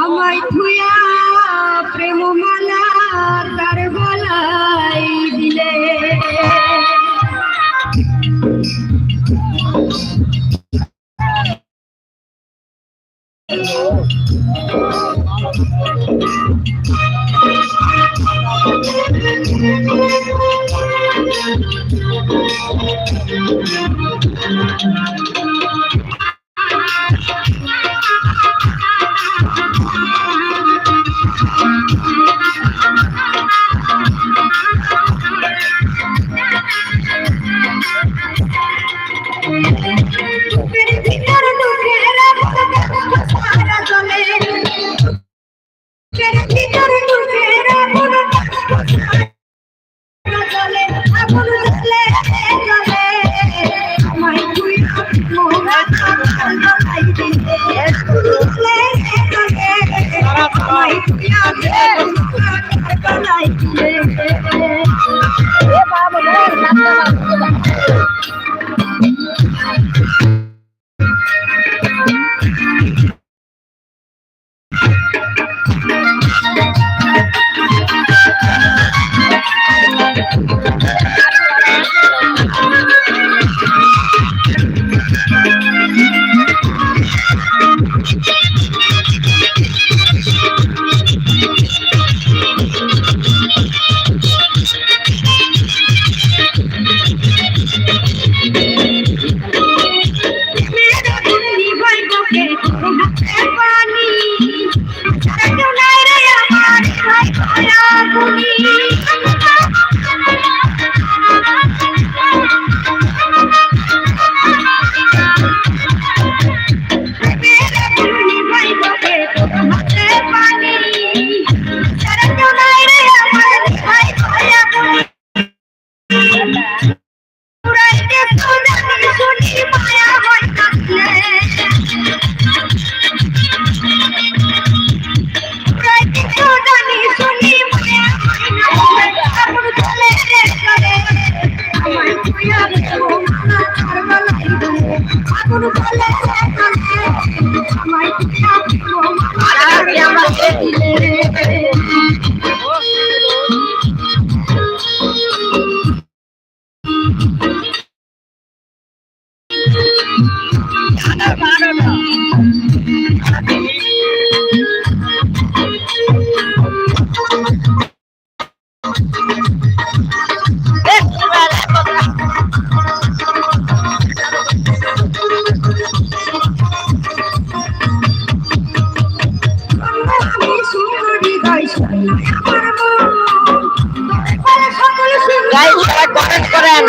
আমায় থুয়া প্রেম মালা তার বলাই দিলে Thank you. I'm பாவம். like গাইজ সবাই কমেন্ট করেন।